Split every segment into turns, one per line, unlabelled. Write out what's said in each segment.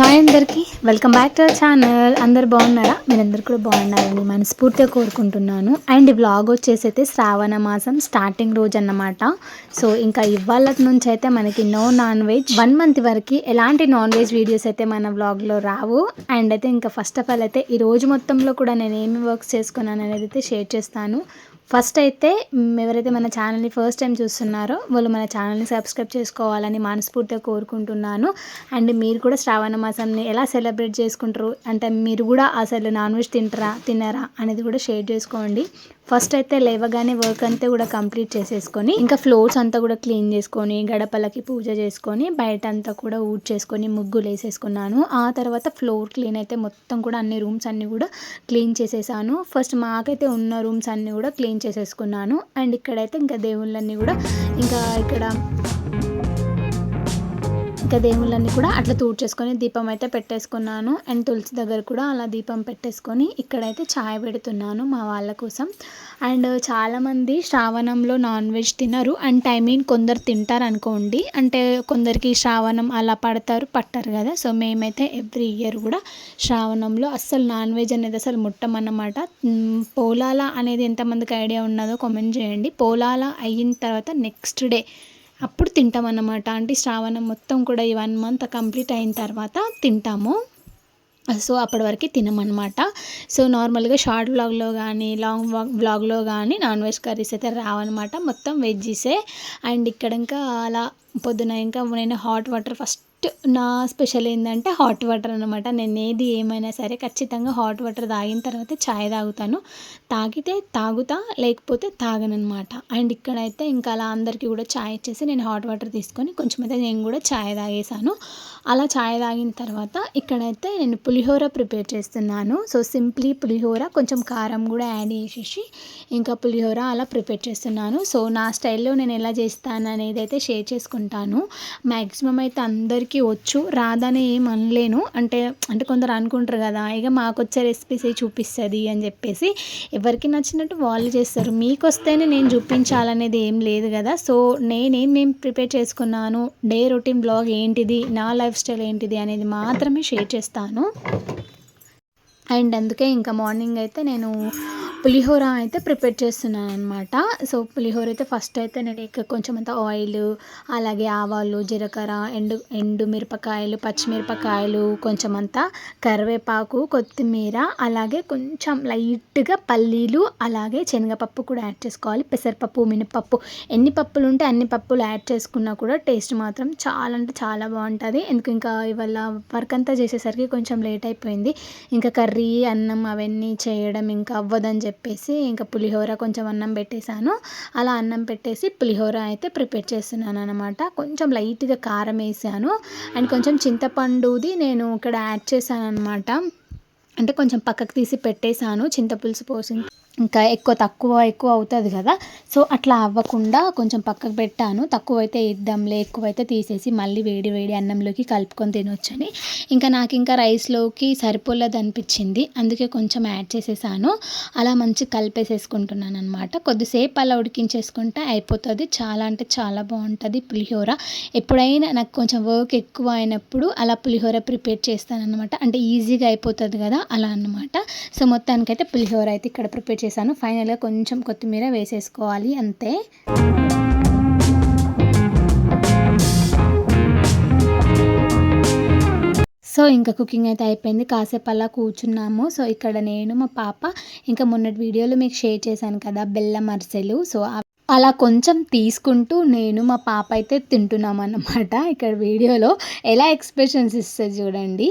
Hi అందరికీ. Welcome back to our channel. అందరు బాగున్నారా? మీరందరూ కూడా బాగున్నారని మనస్ఫూర్తిగా కోరుకుంటున్నాను. అండ్ ఈ వ్లాగ్ వచ్చేసి అయితే శ్రావణ మాసం స్టార్టింగ్ రోజు అన్నమాట. సో ఇంకా ఇవాళ నుంచి అయితే మనకి no non veg one month వరకు ఎలాంటి నాన్ వెజ్ వీడియోస్ అయితే మన వ్లాగ్లో రావు. అండ్ అయితే ఇంకా ఫస్ట్ ఆఫ్ ఆల్ అయితే ఈ రోజు మొత్తంలో కూడా నేను ఏమి వర్క్స్ చేసుకున్నాను అనేది అయితే షేర్ చేస్తాను. ఫస్ట్ అయితే ఎవరైతే మన ఛానల్ని ఫస్ట్ టైం చూస్తున్నారో వాళ్ళు మన ఛానల్ని సబ్స్క్రైబ్ చేసుకోవాలని మనస్ఫూర్తిగా కోరుకుంటున్నాను. అండ్ మీరు కూడా శ్రావణ మాసంని ఎలా సెలబ్రేట్ చేసుకుంటారు? అంటే మీరు కూడా అసలు నాన్ వెజ్ తింటారా తిన్నారా అనేది కూడా షేర్ చేసుకోండి. ఫస్ట్ అయితే లేవగానే వర్క్ అంతా కూడా కంప్లీట్ చేసేసుకొని ఇంకా ఫ్లోర్స్ అంతా కూడా క్లీన్ చేసుకొని గడపలకి పూజ చేసుకొని బయట అంతా కూడా ఊడ్ చేసుకొని ముగ్గులు వేసేసుకున్నాను. ఆ తర్వాత ఫ్లోర్ క్లీన్ అయితే మొత్తం కూడా అన్ని రూమ్స్ అన్నీ కూడా క్లీన్ చేసేసాను. ఫస్ట్ మాకైతే ఉన్న రూమ్స్ అన్ని కూడా క్లీన్ చేసేసుకున్నాను. అండ్ ఇక్కడైతే ఇంకా దేవుళ్ళన్నీ కూడా ఇంకా ఇక్కడ ఇంకా దేవుళ్ళని కూడా అట్లా తూడ్చేసుకొని దీపం అయితే పెట్టేసుకున్నాను. అండ్ తులసి దగ్గర కూడా అలా దీపం పెట్టేసుకొని ఇక్కడైతే ఛాయ్ పెడుతున్నాను మా వాళ్ళ కోసం. అండ్ చాలామంది శ్రావణంలో నాన్ వెజ్ తినరు. అండ్ ఐ మీన్ కొందరు తింటారు అనుకోండి. అంటే కొందరికి శ్రావణం అలా పడతారు పట్టరు కదా. సో మేమైతే ఎవ్రీ ఇయర్ కూడా శ్రావణంలో అస్సలు నాన్ వెజ్ అనేది అసలు ముట్టమన్నమాట. పోలాల అనేది ఎంతమందికి ఐడియా ఉన్నదో కామెంట్ చేయండి. పోలాల అయిన తర్వాత నెక్స్ట్ డే అప్పుడు తింటామన్నమాట. అంటే శ్రావణం మొత్తం కూడా ఈ వన్ మంత్ కంప్లీట్ అయిన తర్వాత తింటాము. సో అప్పటి వరకు తినమన్నమాట. సో నార్మల్గా షార్ట్ వ్లాగ్లో కానీ లాంగ్ వ్లాగ్లో కానీ నాన్ వెజ్ కర్రీస్ అయితే రావన్నమాట. మొత్తం వెజ్జీసే. అండ్ ఇక్కడ ఇంకా అలా పొద్దున ఇంకా నేను హాట్ వాటర్ ఫస్ట్ నా స్పెషల్ ఏంటంటే హాట్ వాటర్ అనమాట నేను ఏది ఏమైనా సరే ఖచ్చితంగా హాట్ వాటర్ తాగిన తర్వాత చాయ్ తాగుతాను. తాగితే తాగుతా లేకపోతే తాగనమాట అండ్ ఇక్కడైతే ఇంకా అలా అందరికీ కూడా చాయ్ ఇచ్చేసి నేను హాట్ వాటర్ తీసుకొని కొంచెం అయితే నేను కూడా చాయ్ తాగేసాను అలా చాయ్ తాగిన తర్వాత ఇక్కడైతే నేను పులిహోర ప్రిపేర్ చేస్తున్నాను. సో సింప్లీ పులిహోర కొంచెం కారం కూడా యాడ్ చేసేసి ఇంకా పులిహోర అలా ప్రిపేర్ చేస్తున్నాను. సో నా స్టైల్లో నేను ఎలా చేస్తాను అనేది అయితే షేర్ చేసుకుంటాను. మ్యాక్సిమం అయితే అందరికీ వచ్చు. రాదని ఏం అనలేను. అంటే అంటే కొందరు అనుకుంటారు కదా ఇక మాకు వచ్చే రెసిపీస్ చూపిస్తుంది అని చెప్పేసి. ఎవరికి నచ్చినట్టు వాళ్ళు చేస్తారు. మీకు వస్తేనే నేను చూపించాలనేది ఏం లేదు కదా. సో నేనేం మేము ప్రిపేర్ చేసుకున్నాను? డే రొటీన్ బ్లాగ్ ఏంటిది? నా లైఫ్ స్టైల్ ఏంటిది అనేది మాత్రమే షేర్ చేస్తాను. అండ్ అందుకే ఇంకా మార్నింగ్ అయితే నేను పులిహోర అయితే ప్రిపేర్ చేస్తున్నాను అనమాట సో పులిహోర అయితే ఫస్ట్ అయితే నేను ఇక కొంచెం అంత ఆయిల్ అలాగే ఆవాలు జీలకర్ర ఎండు ఎండు మిరపకాయలు పచ్చిమిరపకాయలు కొంచెం అంతా కరివేపాకు కొత్తిమీర అలాగే కొంచెం లైట్గా పల్లీలు అలాగే శనగపప్పు కూడా యాడ్ చేసుకోవాలి. పెసరపప్పు మినపప్పు ఎన్ని పప్పులు ఉంటే అన్ని పప్పులు యాడ్ చేసుకున్నా కూడా టేస్ట్ మాత్రం చాలా అంటే చాలా బాగుంటుంది. ఎందుకు ఇంకా ఇవాళ వర్క్ అంతా చేసేసరికి కొంచెం లేట్ అయిపోయింది. ఇంకా కర్రీ అన్నం అవన్నీ చేయడం ఇంకా అవ్వదని చెప్పేసి ఇంకా పులిహోర కొంచెం అన్నం పెట్టేశాను. అలా అన్నం పెట్టేసి పులిహోర అయితే ప్రిపేర్ చేస్తున్నాను అనమాట కొంచెం లైట్గా కారం వేసాను. అండ్ కొంచెం చింతపండుది నేను ఇక్కడ యాడ్ చేశాను అనమాట అంటే కొంచెం పక్కకు తీసి పెట్టేశాను. చింతపులుసు పోసింది ఇంకా ఎక్కువ తక్కువ ఎక్కువ అవుతుంది కదా. సో అట్లా అవ్వకుండా కొంచెం పక్కకు పెట్టాను. తక్కువ అయితే ఇద్దాంలే ఎక్కువ అయితే తీసేసి మళ్ళీ వేడి వేడి అన్నంలోకి కలుపుకొని తినొచ్చని. ఇంకా నాకు ఇంకా రైస్లోకి సరిపోలేదు అనిపించింది. అందుకే కొంచెం యాడ్ చేసేసాను. అలా మంచి కలిపేసేసుకుంటున్నాను అనమాట కొద్దిసేపు అలా ఉడికించేసుకుంటే అయిపోతుంది. చాలా అంటే చాలా బాగుంటుంది పులిహోర. ఎప్పుడైనా నాకు కొంచెం వర్క్ ఎక్కువ అయినప్పుడు అలా పులిహోర ప్రిపేర్ చేస్తాను అనమాట అంటే ఈజీగా అయిపోతుంది కదా అలా అన్నమాట. సో మొత్తానికైతే పులిహోర అయితే ఇక్కడ ప్రిపేర్ చేశాను. ఫైనల్గా కొంచెం కొత్తిమీర వేసేసుకోవాలి అంతే. సో ఇంకా కుకింగ్ అయితే అయిపోయింది. కాసేపు అలా కూర్చున్నాము. సో ఇక్కడ నేను మా పాప ఇంకా మొన్నటి వీడియోలో మీకు షేర్ చేశాను కదా బెల్లం అరిసెలు. సో అలా కొంచెం తీసుకుంటూ నేను మా పాప అయితే తింటున్నాం అన్నమాట ఇక్కడ వీడియోలో ఎలా ఎక్స్ప్రెషన్స్ ఇస్తుంది చూడండి.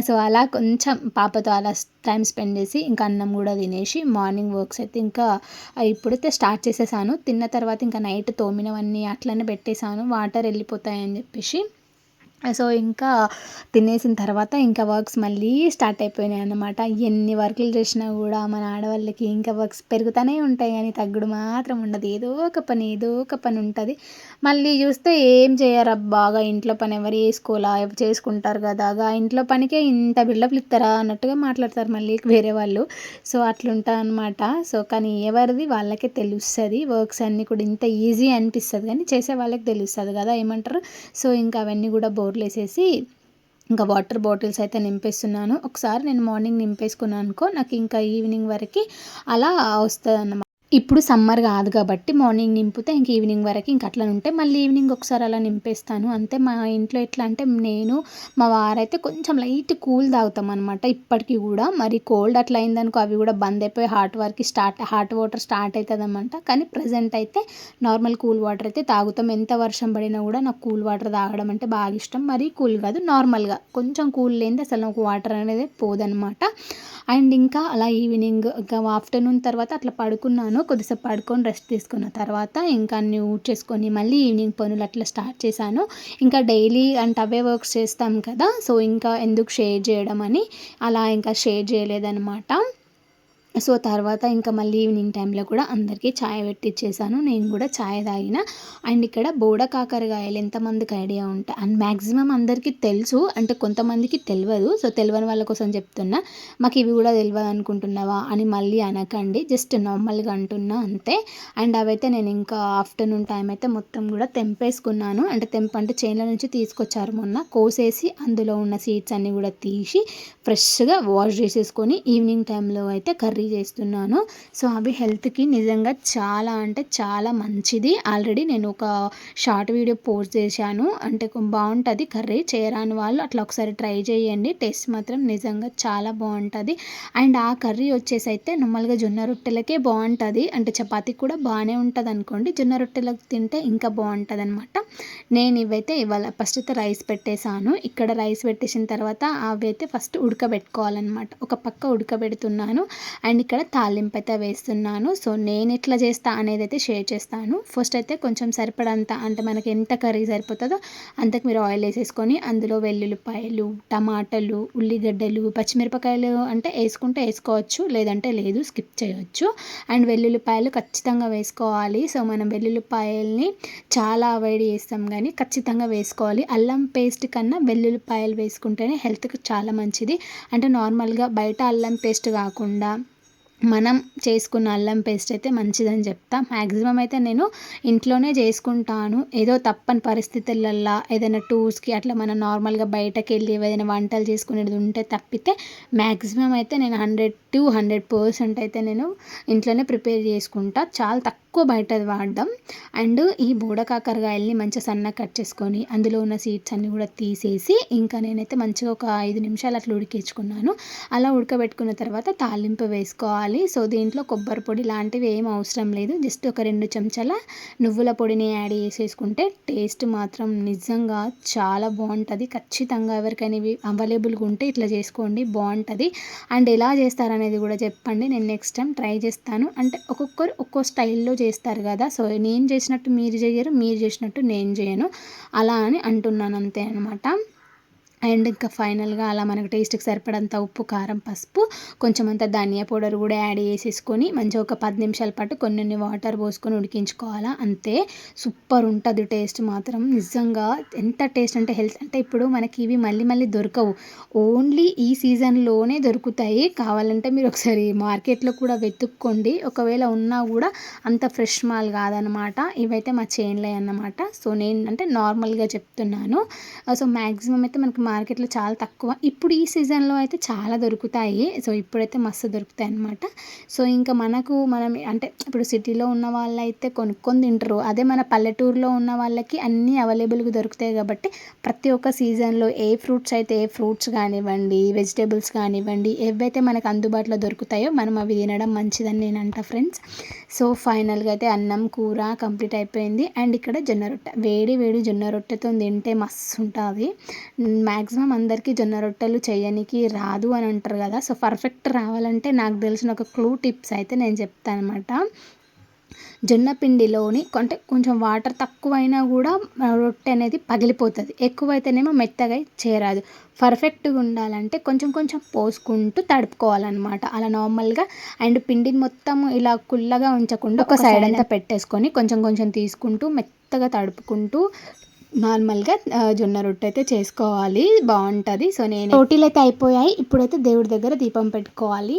సో అలా కొంచెం పాపతో అలా టైం స్పెండ్ చేసి ఇంకా అన్నం కూడా తినేసి మార్నింగ్ వర్క్స్ అయితే ఇంకా ఇప్పుడైతే స్టార్ట్ చేసేసాను. తిన్న తర్వాత ఇంకా నైట్ తోమినవన్నీ అట్లనే పెట్టేశాను వాటర్ వెళ్ళిపోతాయని చెప్పేసి సో ఇంకా తినేసిన తర్వాత ఇంకా వర్క్స్ మళ్ళీ స్టార్ట్ అయిపోయినాయి అన్నమాట. ఎన్ని వర్కులు చేసినా కూడా మన ఆడవాళ్ళకి ఇంకా వర్క్స్ పెరుగుతూనే ఉంటాయి కానీ తగ్గుడు మాత్రం ఉండదు. ఏదో ఒక పని ఏదో ఒక పని ఉంటుంది. మళ్ళీ చూస్తే ఏం చేయరా. బాగా ఇంట్లో పని ఎవరు వేసుకోవాలా ఎవరు చేసుకుంటారు కదా? ఇంట్లో పనికే ఇంత బిల్డప్లు ఇస్తారా? అన్నట్టుగా మాట్లాడతారు మళ్ళీ వేరే వాళ్ళు. సో అట్లుంటా అనమాట సో కానీ ఎవరిది? వాళ్ళకే తెలుస్తుంది. వర్క్స్ అన్నీ కూడా ఇంత ఈజీ అనిపిస్తుంది కానీ చేసే వాళ్ళకి తెలుస్తుంది కదా? ఏమంటారు? సో ఇంకా అవన్నీ కూడా బోర్లు వేసేసి ఇంకా వాటర్ బాటిల్స్ అయితే నింపేస్తున్నాను. ఒకసారి నేను మార్నింగ్ నింపేసుకున్నాను అనుకో నాకు ఇంకా ఈవినింగ్ వరకు అలా వస్తుంది అన్నమాట ఇప్పుడు సమ్మర్ కాదు కాబట్టి మార్నింగ్ నింపితే ఇంక ఈవినింగ్ వరకు ఇంక అట్లా ఉంటే మళ్ళీ ఈవినింగ్ ఒకసారి అలా నింపేస్తాను. అంతే మా ఇంట్లో ఎట్లా అంటే నేను మా వారైతే కొంచెం లైట్ కూల్ తాగుతాం అనమాట ఇప్పటికీ కూడా. మరి కోల్డ్ అట్లా అయిందనుకో అవి కూడా బంద్ అయిపోయి hot work start hot water start అవుతుంది అనమాట కానీ ప్రజెంట్ అయితే నార్మల్ కూల్ వాటర్ అయితే తాగుతాం. ఎంత వర్షం పడినా కూడా నాకు కూల్ వాటర్ తాగడం అంటే బాగా ఇష్టం. మరి కూల్ కాదు నార్మల్గా. కొంచెం కూల్ లేనిది అసలు నాకు వాటర్ అనేది పోదనమాట అండ్ ఇంకా అలా ఈవినింగ్ ఇంకా ఆఫ్టర్నూన్ తర్వాత అట్లా పడుకున్నాను. కొద్దిసేపు పడుకొని రెస్ట్ తీసుకున్న తర్వాత ఇంకా అన్ని ఊడ్ చేసుకొని మళ్ళీ ఈవినింగ్ పనులు అట్లా స్టార్ట్ చేశాను. ఇంకా డైలీ అంటే అవే వర్క్స్ చేస్తాం కదా సో ఇంకా ఎందుకు షేర్ చేయడం అని అలా ఇంకా షేర్ చేయలేదన్నమాట. సో తర్వాత ఇంకా మళ్ళీ ఈవినింగ్ టైంలో కూడా అందరికీ ఛాయ్ పెట్టిచ్చేసాను. నేను కూడా ఛాయ్ తాగిన. అండ్ ఇక్కడ బోడ కాకరకాయలు ఎంతమందికి ఐడియా ఉంటాయి అండ్ మ్యాక్సిమం అందరికీ తెలుసు. అంటే కొంతమందికి తెలియదు సో తెలియని వాళ్ళ కోసం చెప్తున్నా. మాకు ఇవి కూడా తెలియదు అనుకుంటున్నావా అని మళ్ళీ అనకండి. జస్ట్ నార్మల్గా అంటున్నా అంతే. అండ్ అవైతే నేను ఇంకా ఆఫ్టర్నూన్ టైం అయితే మొత్తం కూడా తెంపేసుకున్నాను. అంటే తెంప అంటే చేనుల నుంచి తీసుకొచ్చారు మొన్న. కోసేసి అందులో ఉన్న సీడ్స్ అన్నీ కూడా తీసి ఫ్రెష్గా వాష్ చేసేసుకొని ఈవినింగ్ టైంలో అయితే కర్రీ కర్రీ చేస్తున్నాను. సో అవి హెల్త్కి నిజంగా చాలా అంటే చాలా మంచిది. ఆల్రెడీ నేను ఒక షార్ట్ వీడియో పోస్ట్ చేశాను. అంటే బాగుంటుంది. కర్రీ చేయరాని వాళ్ళు అట్లా ఒకసారి ట్రై చేయండి. టేస్ట్ మాత్రం నిజంగా చాలా బాగుంటుంది. అండ్ ఆ కర్రీ వచ్చేసి అయితే నార్మల్గా జొన్న రొట్టెలకే బాగుంటుంది. అంటే చపాతీ కూడా బాగానే ఉంటుంది అనుకోండి జొన్న రొట్టెలకు తింటే ఇంకా బాగుంటుంది అనమాట నేను ఇవైతే ఇవాళ ఫస్ట్ అయితే రైస్ పెట్టేశాను. ఇక్కడ రైస్ పెట్టేసిన తర్వాత అవి అయితే ఫస్ట్ ఉడకబెట్టుకోవాలన్నమాట. ఒక పక్క ఉడకబెడుతున్నాను. అండ్ అండ్ ఇక్కడ తాలింపు అయితే వేస్తున్నాను. సో నేను ఎట్లా చేస్తా అనేది అయితే షేర్ చేస్తాను. ఫస్ట్ అయితే కొంచెం సరిపడంత అంటే మనకి ఎంత కర్రీ సరిపోతుందో అంతకు మీరు ఆయిల్ వేసేసుకొని అందులో వెల్లుల్లిపాయలు టమాటాలు ఉల్లిగడ్డలు పచ్చిమిరపకాయలు అంటే వేసుకుంటే వేసుకోవచ్చు లేదంటే లేదు స్కిప్ చేయవచ్చు అండ్ వెల్లుల్లిపాయలు ఖచ్చితంగా వేసుకోవాలి. సో మనం వెల్లుల్లిపాయల్ని చాలా అవాయిడ్ చేస్తాం కానీ ఖచ్చితంగా వేసుకోవాలి. అల్లం పేస్ట్ కన్నా వెల్లుల్లిపాయలు వేసుకుంటేనే హెల్త్కి చాలా మంచిది. అంటే నార్మల్గా బయట అల్లం పేస్ట్ కాకుండా మనం చేసుకున్న అల్లం పేస్ట్ అయితే మంచిదని చెప్తా. మ్యాక్సిమం అయితే నేను ఇంట్లోనే చేసుకుంటాను. ఏదో తప్పని పరిస్థితులల్లో ఏదైనా టూర్స్కి అట్లా మనం నార్మల్గా బయటకు వెళ్ళి ఏదైనా వంటలు చేసుకునేది ఉంటే తప్పితే మ్యాక్సిమం అయితే నేను హండ్రెడ్ టు హండ్రెడ్ పర్సెంట్ అయితే నేను ఇంట్లోనే ప్రిపేర్ చేసుకుంటా. చాలా తక్కువ బయట వాడడం. అండ్ ఈ బూడకాకరకాయల్ని మంచిగా సన్న కట్ చేసుకొని అందులో ఉన్న సీడ్స్ అన్నీ కూడా తీసేసి ఇంకా నేనైతే మంచిగా ఒక ఐదు నిమిషాలు అట్లా ఉడికించుకున్నాను. అలా ఉడకబెట్టుకున్న తర్వాత తాలింపు వేసుకోవాలి. వేసుకోవాలి సో దీంట్లో కొబ్బరి పొడి లాంటివి ఏం అవసరం లేదు. జస్ట్ ఒక రెండు చెంచాల నువ్వుల పొడిని యాడ్ చేసేసుకుంటే టేస్ట్ మాత్రం నిజంగా చాలా బాగుంటుంది. ఖచ్చితంగా ఎవరికైనా ఇవి అవైలబుల్గా ఉంటే ఇట్లా చేసుకోండి. బాగుంటుంది. అండ్ ఎలా చేస్తారనేది కూడా చెప్పండి. నేను నెక్స్ట్ టైం ట్రై చేస్తాను. అంటే ఒక్కొక్కరు ఒక్కో స్టైల్లో చేస్తారు కదా. సో నేను చేసినట్టు మీరు చేయరు మీరు చేసినట్టు నేను చేయను. అలా అని అంటున్నాను. అంతే అనమాట అండ్ ఇంకా ఫైనల్గా అలా మనకు టేస్ట్కి సరిపడంత ఉప్పు కారం పసుపు కొంచెం అంత ధనియా పౌడర్ కూడా యాడ్ చేసేసుకొని మంచిగా ఒక పది నిమిషాల పాటు కొన్ని వాటర్ పోసుకొని ఉడికించుకోవాలా? అంతే. సూపర్ ఉంటుంది టేస్ట్ మాత్రం. నిజంగా ఎంత టేస్ట్ అంటే హెల్త్ అంటే ఇప్పుడు మనకి ఇవి మళ్ళీ మళ్ళీ దొరకవు. ఓన్లీ ఈ సీజన్లోనే దొరుకుతాయి. కావాలంటే మీరు ఒకసారి మార్కెట్లో కూడా వెతుక్కోండి. ఒకవేళ ఉన్నా కూడా అంత ఫ్రెష్ మాల్ కాదనమాట. ఇవైతే మా చేన్లే అన్నమాట. సో నేను అంటే నార్మల్గా చెప్తున్నాను. సో మ్యాక్సిమం అయితే మనకి మార్కెట్లో చాలా తక్కువ. ఇప్పుడు ఈ సీజన్లో అయితే చాలా దొరుకుతాయి. సో ఇప్పుడైతే మస్తు దొరుకుతాయి అనమాట సో ఇంకా మనకు మనం అంటే ఇప్పుడు సిటీలో ఉన్న వాళ్ళైతే కొనుక్కొని తింటారు. అదే మన పల్లెటూరులో ఉన్న వాళ్ళకి అన్నీ అవైలబుల్గా దొరుకుతాయి కాబట్టి ప్రతి ఒక్క సీజన్లో ఏ ఫ్రూట్స్ అయితే ఏ ఫ్రూట్స్ కానివ్వండి వెజిటేబుల్స్ కానివ్వండి ఏవైతే మనకు అందుబాటులో దొరుకుతాయో మనం అవి తినడం మంచిదని నేను అంట ఫ్రెండ్స్. సో ఫైనల్గా అయితే అన్నం కూర కంప్లీట్ అయిపోయింది. అండ్ ఇక్కడ జొన్న రొట్టె. వేడి వేడి జొన్న రొట్టెతో తింటే మస్తు ఉంటుంది. మ్యాక్సిమం అందరికీ జొన్న రొట్టెలు చేయనికి రాదు అని అంటారు కదా. సో పర్ఫెక్ట్ రావాలంటే నాకు తెలిసిన ఒక క్లూ టిప్స్ అయితే నేను చెప్తాను అనమాట జొన్న పిండిలోని అంటే కొంచెం వాటర్ తక్కువైనా కూడా రొట్టె అనేది పగిలిపోతుంది. ఎక్కువైతేనేమో మెత్తగా చేరాదు. పర్ఫెక్ట్గా ఉండాలంటే కొంచెం కొంచెం పోసుకుంటూ తడుపుకోవాలన్నమాట. అలా నార్మల్గా అండ్ పిండిని మొత్తం ఇలా కుల్లగా ఉంచకుండా ఒక సైడ్ అంతా పెట్టేసుకొని కొంచెం కొంచెం తీసుకుంటూ మెత్తగా తడుపుకుంటూ నార్మల్గా జొన్న రొట్టె అయితే చేసుకోవాలి. బాగుంటుంది సో నేను రోటీలు అయితే అయిపోయాయి. ఇప్పుడైతే దేవుడి దగ్గర దీపం పెట్టుకోవాలి.